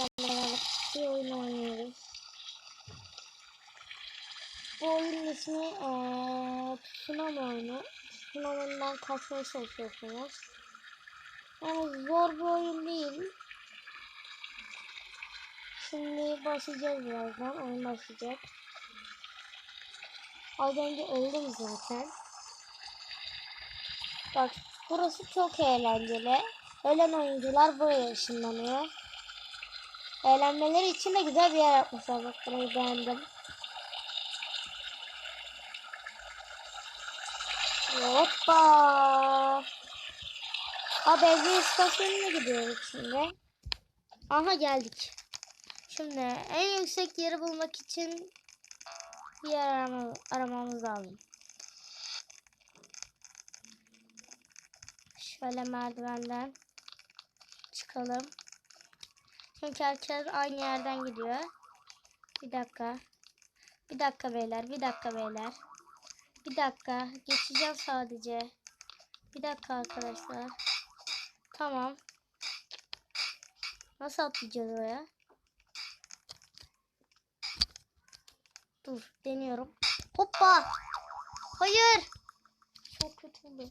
beraber bir oyun oynuyoruz. Bu oyunun ismi eee Tsunami oyunu. Tsunami'den kaçmaya çalışıyorsunuz. Yani zor bir oyun değil. Şimdi başlayacağız birazdan. Oyun başlayacak. Az önce öldüm zaten. Bak burası çok eğlenceli. Ölen oyuncular buraya ışınlanıyor. Eğlenmeleri için de güzel bir yer yapmışlar. Bak burayı beğendim. Hoppa. Ha benzin istasyonuna gidiyoruz şimdi. Aha geldik. Şimdi en yüksek yeri bulmak için bir yer arama, aramamız lazım. Şöyle merdivenden çıkalım. Çünkü herkes aynı yerden gidiyor. Bir dakika. Bir dakika beyler. Bir dakika beyler. Bir dakika. Geçeceğim sadece. Bir dakika arkadaşlar. Tamam. Nasıl atlayacağız oraya? Dur. Deniyorum. Hoppa. Hayır. Çok kötü oldu.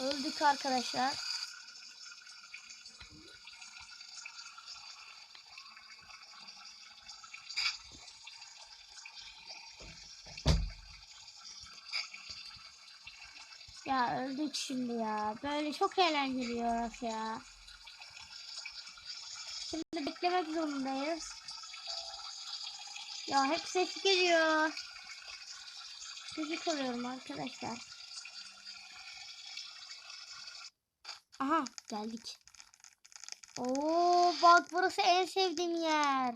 Öldük arkadaşlar. Ya öldük şimdi ya. Böyle çok eğlenceli orası ya. Şimdi beklemek zorundayız. Ya hep ses geliyor. Gıcık oluyorum arkadaşlar. Aha geldik. Oo bak burası en sevdiğim yer.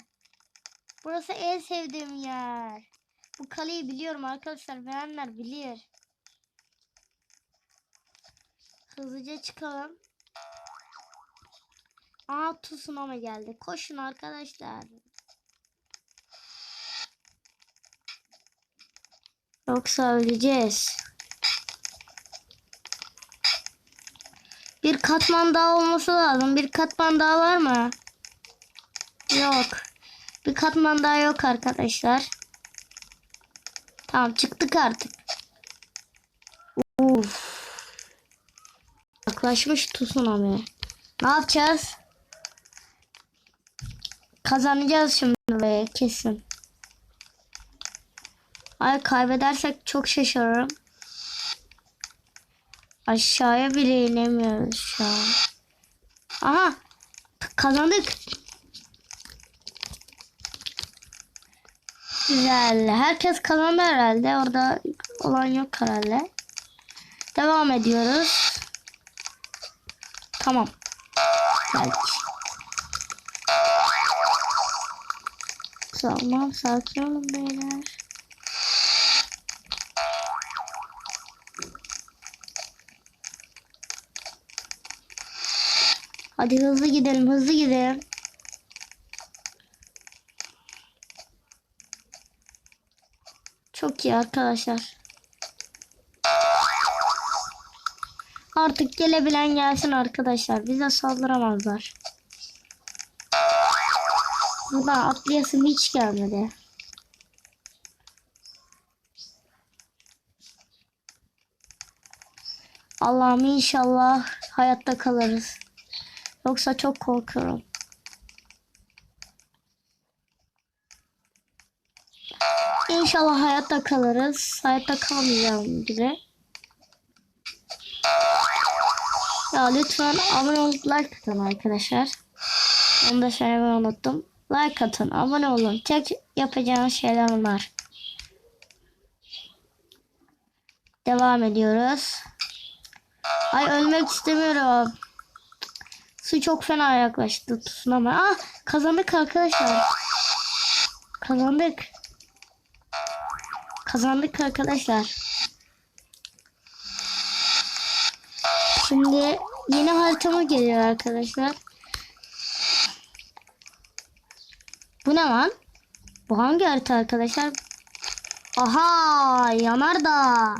Burası en sevdiğim yer. Bu kaleyi biliyorum arkadaşlar. Bilenler bilir. Hızlıca çıkalım. Aa tsunami geldi. Koşun arkadaşlar. Yoksa öleceğiz. Bir katman daha olması lazım. Bir katman daha var mı? Yok. Bir katman daha yok arkadaşlar. Tamam çıktık artık. Yaklaşmış tsunami. Ne yapacağız? Kazanacağız şimdi be kesin. Ay kaybedersek çok şaşırırım. Aşağıya bile inemiyoruz şu an. Aha kazandık. Güzel. Herkes kazandı herhalde. Orada olan yok herhalde. Devam ediyoruz. Tamam. Geldik. Tamam sakin olun beyler. Hadi hızlı gidelim hızlı gidelim. Çok iyi arkadaşlar. Artık gelebilen gelsin arkadaşlar. Bize saldıramazlar. Buradan atlayasım hiç gelmedi. Allah'ım inşallah hayatta kalırız. Yoksa çok korkuyorum. İnşallah hayatta kalırız. Hayatta kalmayacağım gibi. Ya lütfen abone olup like atın arkadaşlar. Onu da söylemeyi unuttum. Like atın, abone olun. Tek yapacağınız şeyler bunlar. Devam ediyoruz. Ay ölmek istemiyorum. Su çok fena yaklaştı tsunami. Ah kazandık arkadaşlar. Kazandık. Kazandık arkadaşlar. Şimdi yeni haritama geliyor arkadaşlar. Bu ne lan? Bu hangi harita arkadaşlar? Aha yanardağ.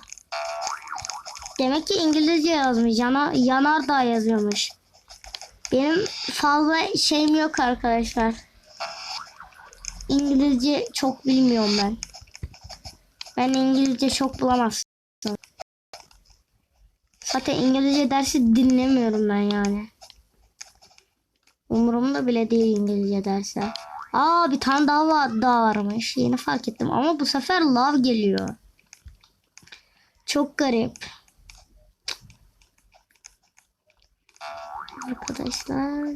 Demek ki İngilizce yazmış. Yana, yanardağ yazıyormuş. Benim fazla şeyim yok arkadaşlar. İngilizce çok bilmiyorum ben. Ben İngilizce çok bulamazsın. Zaten İngilizce dersi dinlemiyorum ben yani. Umurumda bile değil İngilizce dersi. Aa bir tane daha, var, daha varmış. Yeni fark ettim ama bu sefer lav geliyor. Çok garip. Arkadaşlar.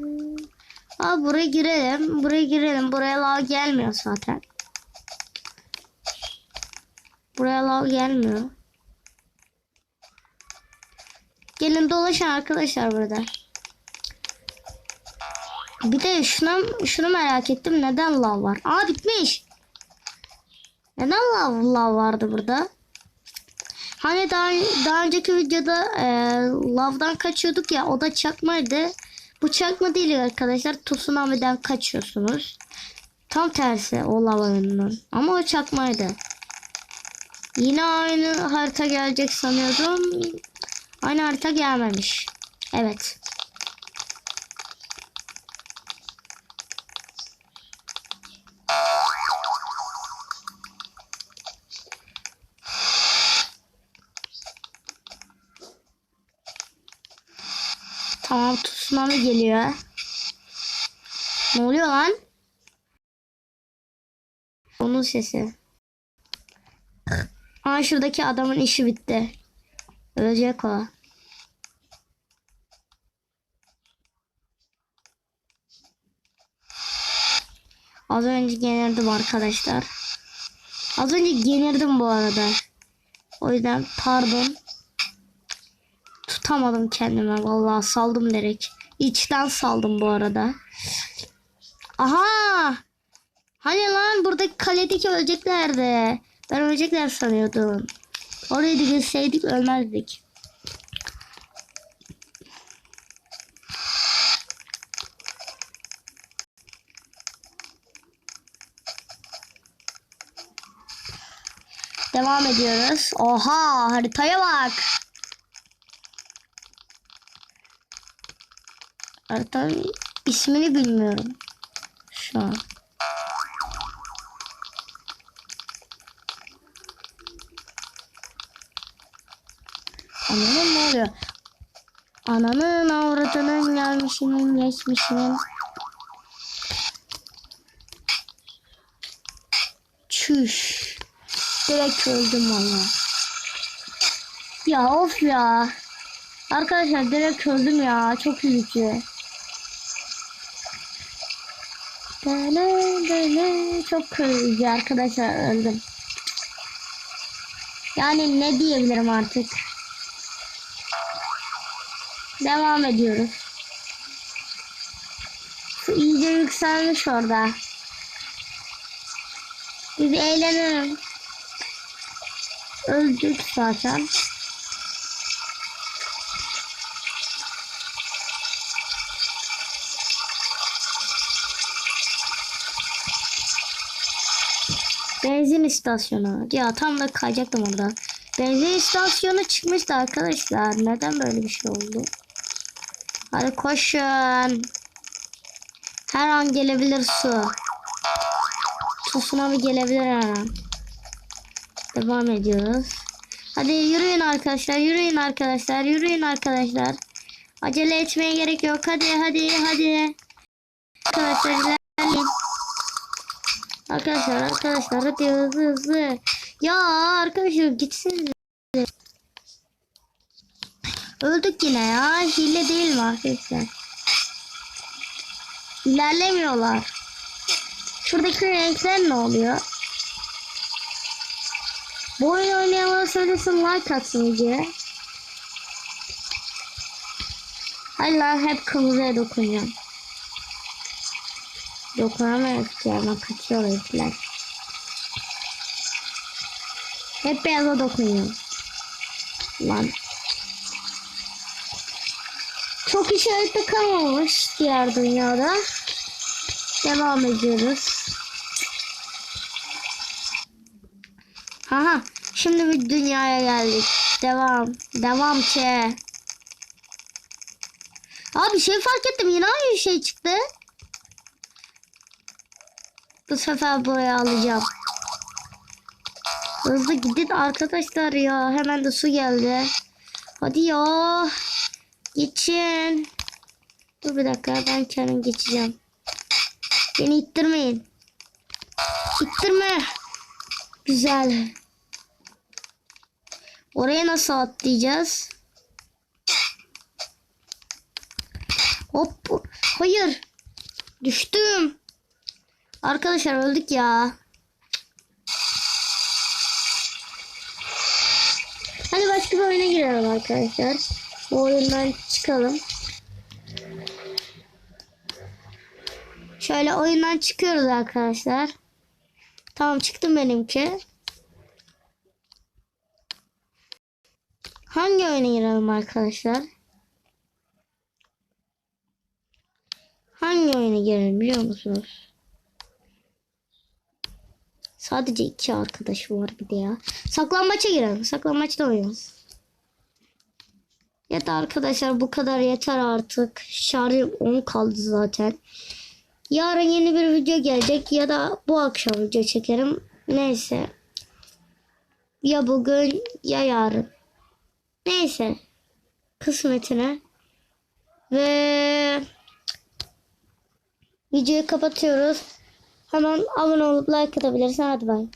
Aa buraya girelim. Buraya girelim. Buraya lav gelmiyor zaten. Buraya lav gelmiyor. Gelin dolaşın arkadaşlar burada. Bir de şunu, şunu merak ettim. Neden lav var? Aa bitmiş. Neden lav, lav vardı burada? Hani daha, daha önceki videoda e, lavdan kaçıyorduk ya o da çakmaydı. Bu çakma değil arkadaşlar. Tsunami'den kaçıyorsunuz. Tam tersi o lav oyununun. Ama o çakmaydı. Yine aynı harita gelecek sanıyordum. Aynı harita gelmemiş. Evet. Tamam tsunami geliyor. Ne oluyor lan? Onun sesi. Aa şuradaki adamın işi bitti. Ölecek o. Az önce genirdim arkadaşlar. Az önce genirdim bu arada. O yüzden pardon. Tutamadım kendime. Vallahi saldım direkt. İçten saldım bu arada. Aha! Hani lan buradaki kaledeki öleceklerdi. Ben ölecekler sanıyordum. Orayı da gitseydik ölmezdik. Devam ediyoruz. Oha haritaya bak. Haritanın ismini bilmiyorum. Şu an. Anladın ne oluyor? Ananın avradının gelmişinin geçmişinin. Çüş. Direkt öldüm valla. Ya of ya. Arkadaşlar direkt öldüm ya. Çok üzücü. Dene, dene. Çok üzücü arkadaşlar öldüm. Yani ne diyebilirim artık. Devam ediyoruz. Su iyice yükselmiş orada. Biz eğlenelim. Öldük zaten. Benzin istasyonu. Ya tam da kayacaktım orada. Benzin istasyonu çıkmıştı arkadaşlar. Neden böyle bir şey oldu? Hadi koşun. Her an gelebilir su. Tsunami gelebilir her an. Devam ediyoruz. Hadi yürüyün arkadaşlar. Yürüyün arkadaşlar. Yürüyün arkadaşlar. Acele etmeye gerek yok. Hadi hadi hadi. Arkadaşlar ilerleyin. Arkadaşlar arkadaşlar hadi hızlı hızlı. Ya arkadaşlar gitsin. Öldük yine ya. Hile değil mi arkadaşlar? İlerlemiyorlar. Şuradaki renkler ne oluyor? Bu oyun oynayanlara söylesin like atsın. Hayır lan hep kırmızıya dokunacağım. Dokunamayız ki ama kaçıyor herifler. Hep beyaza dokunuyorum. Lan. Çok işarette kalmamış diğer dünyada. Devam ediyoruz. Aha şimdi bir dünyaya geldik. Devam. Devam ki. Abi şey fark ettim yine aynı şey çıktı. Bu sefer buraya alacağım. Hızlı gidin arkadaşlar ya. Hemen de su geldi. Hadi ya. Geçin. Dur bir dakika ben kendim geçeceğim. Beni ittirmeyin. İttirme. Güzel. Oraya nasıl atlayacağız? Hop. Hayır. Düştüm. Arkadaşlar öldük ya. Hadi başka bir oyuna girelim arkadaşlar. Bu oyundan çıkalım. Şöyle oyundan çıkıyoruz arkadaşlar. Tamam çıktım benimki. Hangi oyuna girelim arkadaşlar? Hangi oyuna girelim biliyor musunuz? Sadece iki arkadaşı var bir de ya. Saklambaça girelim. Saklambaçta oynayalım. Ya da arkadaşlar bu kadar yeter artık. Şarjım 10 kaldı zaten. Yarın yeni bir video gelecek ya da bu akşam video çekerim. Neyse. Ya bugün ya yarın. Neyse. Kısmetine. Ve videoyu kapatıyoruz. Hemen abone olup like atabilirsin. Hadi bay.